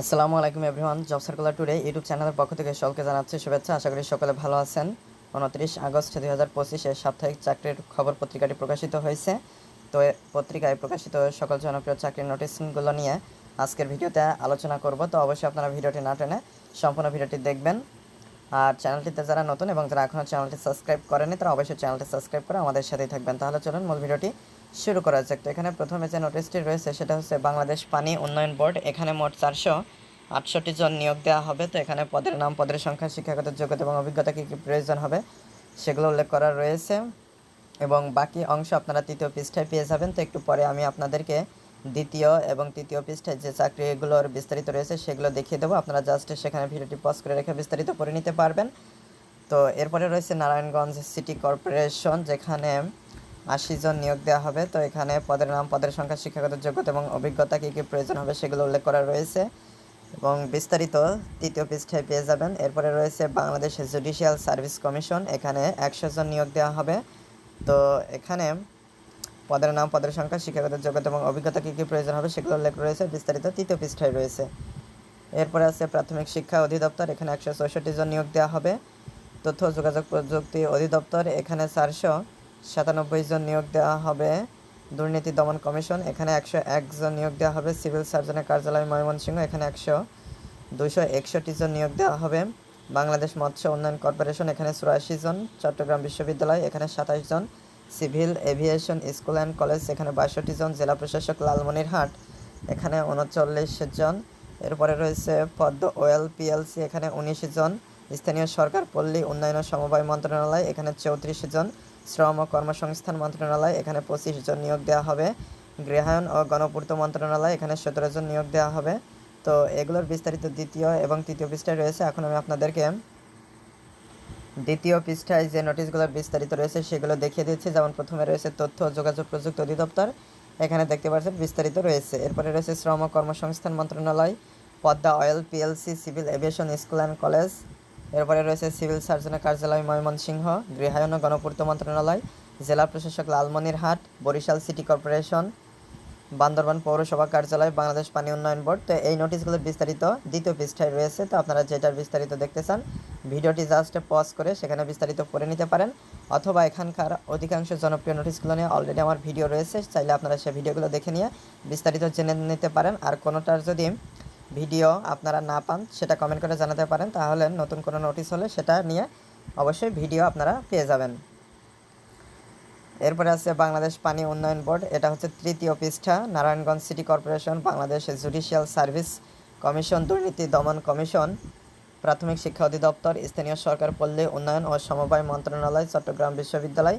আসসালামু আলাইকুম everyone, job circular today YouTube চ্যানেলের পক্ষ থেকে সকলকে জানাচ্ছি শুভেচ্ছা। আশা করি সকলে ভালো আছেন। উনত্রিশ আগস্ট দুই হাজার পঁচিশে সাপ্তাহিক চাকরির খবর পত্রিকাটি প্রকাশিত হয়েছে। তো পত্রিকায় প্রকাশিত সকল জনপ্রিয় চাকরির নোটিশগুলো নিয়ে আজকের ভিডিওতে আলোচনা করব। তো অবশ্যই আপনারা ভিডিওটি না টেনে সম্পূর্ণ ভিডিওটি দেখবেন। আর চ্যানেলটিতে যারা নতুন এবং যারা এখনও চ্যানেলটি সাবস্ক্রাইব করেনি তারা অবশ্যই চ্যানেলটি সাবস্ক্রাইব করে আমাদের সাথেই থাকবেন। তাহলে চলুন মূল ভিডিওটি শুরু করা যাক। তো এখানে প্রথমে যে নোটিশটি রয়েছে, সেটা হচ্ছে বাংলাদেশ পানি উন্নয়ন বোর্ড। এখানে মোট চারশো আটষট্টি জন নিয়োগ দেওয়া হবে। তো এখানে পদের নাম, পদের সংখ্যা, শিক্ষাগত যোগ্যতা এবং অভিজ্ঞতা কী কী প্রয়োজন হবে সেগুলো উল্লেখ করা রয়েছে। এবং বাকি অংশ আপনারা তৃতীয় পৃষ্ঠায় পেয়ে যাবেন। তো একটু পরে আমি আপনাদেরকে দ্বিতীয় এবং তৃতীয় পৃষ্ঠায় যে চাকরিগুলোর বিস্তারিত রয়েছে সেগুলো দেখিয়ে দেবো। আপনারা জাস্ট সেখানে ভিডিওটি পজ করে রেখে বিস্তারিত পড়ে নিতে পারবেন। তো এরপরে রয়েছে নারায়ণগঞ্জ সিটি কর্পোরেশন যেখানে আশি জন নিয়োগ দেওয়া হবে। তো এখানে পদের নাম, পদের সংখ্যা, শিক্ষাগত যোগ্যতা এবং অভিজ্ঞতা কী কী প্রয়োজন হবে সেগুলো উল্লেখ করা রয়েছে। এবং বিস্তারিত তৃতীয় পৃষ্ঠায় পেয়ে যাবেন। এরপরে রয়েছে বাংলাদেশ জুডিশিয়াল সার্ভিস কমিশন এখানে একশো জন নিয়োগ দেওয়া হবে। তো এখানে পদের নাম, পদের সংখ্যা, শিক্ষাগত যোগ্যতা এবং অভিজ্ঞতা কী কী প্রয়োজন হবে সেগুলো উল্লেখ রয়েছে। বিস্তারিত তৃতীয় পৃষ্ঠায় রয়েছে। এরপরে আছে প্রাথমিক শিক্ষা অধিদপ্তর, এখানে একশো চৌষট্টি জন নিয়োগ দেওয়া হবে। তথ্য যোগাযোগ প্রযুক্তি অধিদপ্তর, এখানে চারশো সাতানব্বই জন নিয়োগ দেওয়া হবে। দুর্নীতি দমন কমিশন, এখানে একশো একজন নিয়োগ দেওয়া হবে। সিভিল সার্জনের কার্যালয় ময়মনসিংহ, এখানে একশো দুশো একষট্টি জন নিয়োগ দেওয়া হবে। বাংলাদেশ মৎস্য উন্নয়ন কর্পোরেশন, এখানে চুরাশি জন। চট্টগ্রাম বিশ্ববিদ্যালয়, এখানে সাতাশ জন। Civil aviation school and college, এখানে বাষট্টি জন জেলা প্রশাসক লালমনিরহাট, এখানে উনচল্লিশ জন। এরপরে রয়েছে পদ্ম ওয়েল পিএলসি, এখানে উনিশ জন। স্থানীয় সরকার, পল্লী উন্নয়ন ও সমবায় মন্ত্রণালয়, এখানে চৌত্রিশ জন। শ্রম ও কর্মসংস্থান মন্ত্রণালয়, এখানে পঁচিশ জন নিয়োগ দেওয়া হবে। গৃহায়ন ও গণপূর্ত মন্ত্রণালয়, এখানে সতেরো জন নিয়োগ দেওয়া হবে। তো এগুলোর বিস্তারিত দ্বিতীয় এবং তৃতীয় পৃষ্ঠায় রয়েছে। এখন আমি আপনাদেরকে দ্বিতীয় পৃষ্ঠায় যে নোটিশগুলো বিস্তারিত রয়েছে সেগুলো দেখিয়ে দিচ্ছি। যেমন প্রথমে রয়েছে তথ্য ও যোগাযোগ প্রযুক্তি অধিদপ্তর। এখানে দেখতে পাচ্ছেন বিস্তারিত রয়েছে। এরপরে রয়েছে শ্রম ও কর্মসংস্থান মন্ত্রণালয়, Padma oil PLC, civil aviation school and college. এরপরে রয়েছে সিভিল সার্জনের কার্যালয় ময়মনসিংহ, গৃহায়ন ও গণপূর্ত মন্ত্রণালয়, জেলা প্রশাসক লালমনিরহাট, বরিশাল সিটি কর্পোরেশন বান্দরবান পৌরসভা কার্যালয়, বাংলাদেশ পানি উন্নয়ন বোর্ড। তো এই নোটিশগুলোর বিস্তারিত দ্বিতীয় পৃষ্ঠায় রয়েছে। তো আপনারা যেটার বিস্তারিত দেখতে চান, ভিডিওটি জাস্ট পজ করে সেখানে বিস্তারিত পড়ে নিতে পারেন। অথবা এখানকার অধিকাংশ জনপ্রিয় নোটিশগুলো নিয়ে অলরেডি আমার ভিডিও রয়েছে। চাইলে আপনারা সেই ভিডিওগুলো দেখে নিয়ে বিস্তারিত জেনে নিতে পারেন। আর কোনোটার যদি ভিডিও আপনারা না পান, সেটা কমেন্ট করে জানাতে পারেন। তাহলে নতুন কোনো নোটিশ হলে সেটা নিয়ে অবশ্যই ভিডিও আপনারা পেয়ে যাবেন। এরপরে আছে বাংলাদেশ পানি উন্নয়ন বোর্ড। এটা হচ্ছে তৃতীয় পৃষ্ঠা। Narayanganj city corporation, Bangladesh judicial service commission, দুর্নীতি দমন কমিশন, প্রাথমিক শিক্ষা অধিদপ্তর, স্থানীয় সরকার, পল্লী উন্নয়ন ও সমবায় মন্ত্রণালয়, চট্টগ্রাম বিশ্ববিদ্যালয়।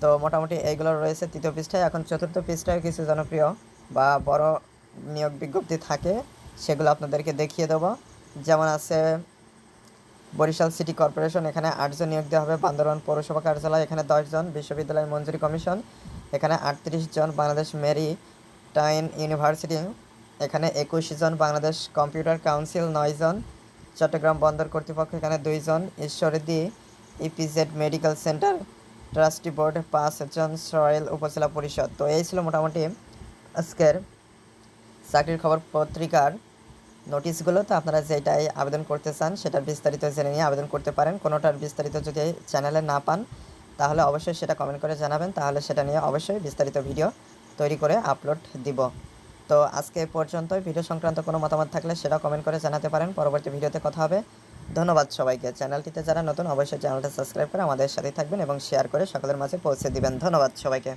তো মোটামুটি এইগুলো রয়েছে তৃতীয় পৃষ্ঠায়। এখন চতুর্থ পৃষ্ঠায় কিছু জনপ্রিয় বা বড় নিয়োগ বিজ্ঞপ্তি থাকে, সেগুলো আপনাদেরকে দেখিয়ে দেবো। যেমন আছে বরিশাল সিটি কর্পোরেশন, এখানে আটজন নিয়োগ দেওয়া হবে। বান্দরবান পৌরসভা কার্যালয়, এখানে দশজন। বিশ্ববিদ্যালয় মঞ্জুরি কমিশন, এখানে আটত্রিশ জন বাংলাদেশ মেরি টাইন ইউনিভার্সিটি, এখানে একুশ জন বাংলাদেশ কম্পিউটার কাউন্সিল নয় জন চট্টগ্রাম বন্দর কর্তৃপক্ষ, এখানে দুইজন। Ishwardi EPZ medical centre, trustee board, পাঁচজন। সয়েল উপজেলা পরিষদ। তো এই ছিল মোটামুটি আজকের চাকরির খবর পত্রিকার নোটিশগুলো, তো আপনারা যেটাই আবেদন করতে চান সেটার বিস্তারিত জেনে নিয়ে আবেদন করতে পারেন। কোনোটার বিস্তারিত যদি চ্যানেলে না পান, তাহলে অবশ্যই সেটা কমেন্ট করে জানাবেন। তাহলে সেটা নিয়ে অবশ্যই বিস্তারিত ভিডিও তৈরি করে আপলোড দিব। তো আজকে এ পর্যন্তই। ভিডিও সংক্রান্ত কোনো মতামত থাকলে সেটা কমেন্ট করে জানাতে পারেন। পরবর্তী ভিডিওতে কথা হবে। ধন্যবাদ সবাইকে। চ্যানেলটিতে যারা নতুন, অবশ্যই চ্যানেলটা সাবস্ক্রাইব করে আমাদের সাথেই থাকবেন এবং শেয়ার করে সকলের মাঝে পৌঁছে দিবেন। ধন্যবাদ সবাইকে।